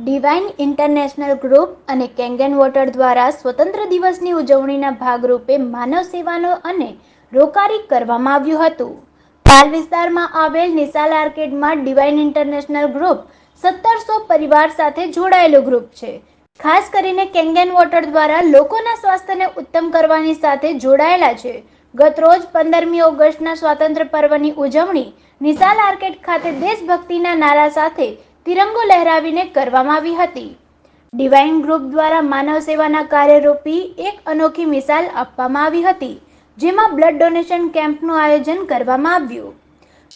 Divine international group અને Kangen water દ્વારા સ્વતંત્ર દિવસની ઉજવણીના ભાગરૂપે માનવ સેવાનો અને રોકારી કરવામાં આવ્યું હતું. પાલ વિસ્તારમાં આવેલ નિશાલ આર્કેડમાં ડિવાઇન ઇન્ટરનેશનલ ગ્રુપ સત્તરસો પરિવાર સાથે જોડાયેલું ગ્રુપ છે. ખાસ કરીને કેંગન વોટર દ્વારા લોકોના સ્વાસ્થ્યને ઉત્તમ કરવાની સાથે જોડાયેલા છે. ગત રોજ પંદરમી ઓગસ્ટના સ્વાતંત્ર્ય પર્વની ઉજવણી નિશાલ આર્કેડ ખાતે દેશભક્તિના નારા સાથે તિરંગો લહેરાવીને કરવામાં આવી હતી. ડિવાઇન ગ્રુપ દ્વારા માનવ સેવાના કાર્યરૂપી એક અનોખી મિસાલ આપવામાં આવી હતી, જેમાં બ્લડ ડોનેશન કેમ્પનું આયોજન કરવામાં આવ્યું.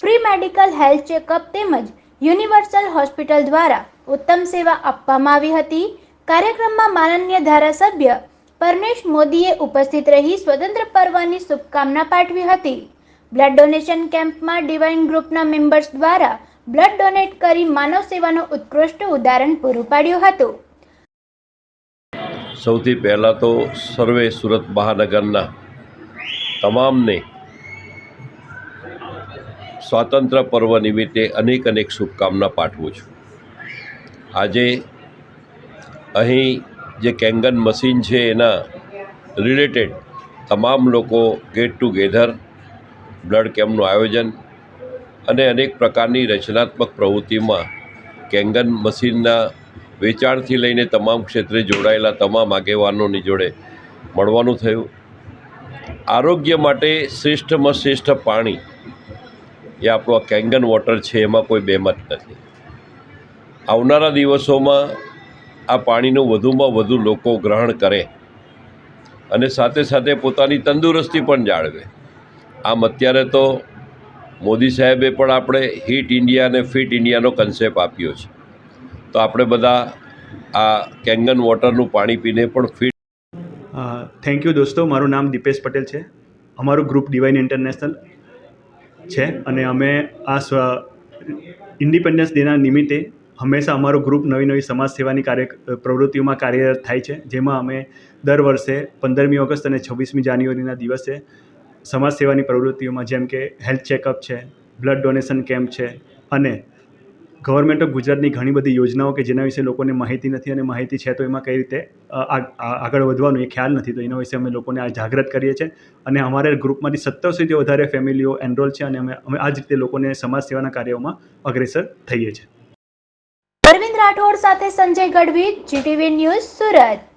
ફ્રી મેડિકલ હેલ્થ ચેકઅપ તેમજ યુનિવર્સલ હોસ્પિટલ દ્વારા ઉત્તમ સેવા આપવામાં આવી હતી. કાર્યક્રમમાં માનનીય ધારાસભ્ય પરમેશ મોદીએ ઉપસ્થિત રહી સ્વતંત્ર પર્વની શુભકામના પાઠવી હતી. બ્લડ ડોનેશન કેમ્પમાં ડિવાઇન ગ્રુપના મેમ્બર્સ દ્વારા બ્લડ ડોનેટ કરી માનવ સેવાનું ઉત્કૃષ્ટ ઉદાહરણ પૂરું પાડ્યું હતું. સૌથી પહેલાં તો સર્વે સુરત મહાનગરના તમામને સ્વાતંત્ર્ય પર્વ નિમિત્તે અનેક અનેક શુભકામના પાઠવું છું. આજે અહીં જે કેંગન મશીન છે એના રિલેટેડ તમામ લોકો ગેટ ટુગેધર બ્લડ કેમ્પનું આયોજન અને અનેક પ્રકારની રચનાત્મક પ્રવૃત્તિમાં કેંગન મશીનના વેચાણથી લઈને તમામ ક્ષેત્રે જોડાયેલા તમામ આગેવાનોની જોડે મળવાનું થયું. આરોગ્ય માટે શ્રેષ્ઠમાં શ્રેષ્ઠ પાણી એ આપણો કેંગન વોટર છે, એમાં કોઈ બેમત નથી. આવનારા દિવસોમાં આ પાણીનું વધુમાં વધુ લોકો ગ્રહણ કરે અને સાથે સાથે પોતાની તંદુરસ્તી પણ જાળવે. આમ અત્યારે તો મોદી સાહેબે પણ આપણે હિટ ઇન્ડિયા અને ફિટ ઇન્ડિયાનો કન્સેપ્ટ આપ્યો છે. તો આપણે બધા આ કેંગન વોટરનું પાણી પીને પણ ફિટ થેન્ક યુ દોસ્તો. મારું નામ દીપેશ પટેલ છે. અમારું ગ્રુપ ડિવાઇન ઇન્ટરનેશનલ છે અને અમે આ ઇન્ડિપેન્ડન્સ ડેના નિમિત્તે હંમેશા અમારું ગ્રુપ નવી નવી સમાજ સેવાની કાર્ય, પ્રવૃત્તિઓમાં કાર્યરત થાય છે. જેમાં અમે દર વર્ષે પંદરમી ઓગસ્ટ અને છવ્વીસમી જાન્યુઆરીના દિવસે સમાજ સેવાની પ્રવૃત્તિઓમાં જેમ કે હેલ્થ ચેકઅપ છે, બ્લડ ડોનેશન કેમ્પ છે અને ગવર્મેન્ટ ઓફ ગુજરાતની ઘણી બધી યોજનાઓ કે જેના વિશે લોકોને માહિતી નથી અને માહિતી છે તો એમાં કઈ રીતે આગળ વધવાનું એ ખ્યાલ નથી. તો એના વિશે અમે લોકોને આ જાગૃત કરીએ છીએ અને અમારે ગ્રુપમાંથી સત્તરસોથી વધારે ફેમિલીઓ એનરોલ છે અને અમે અમે આ જ રીતે લોકોને સમાજ સેવાના કાર્યોમાં અગ્રેસર થઈએ છીએ. અરવિંદ રાઠોડ સાથે સંજય ગઢવી, જીટીવી ન્યૂઝ સુરત.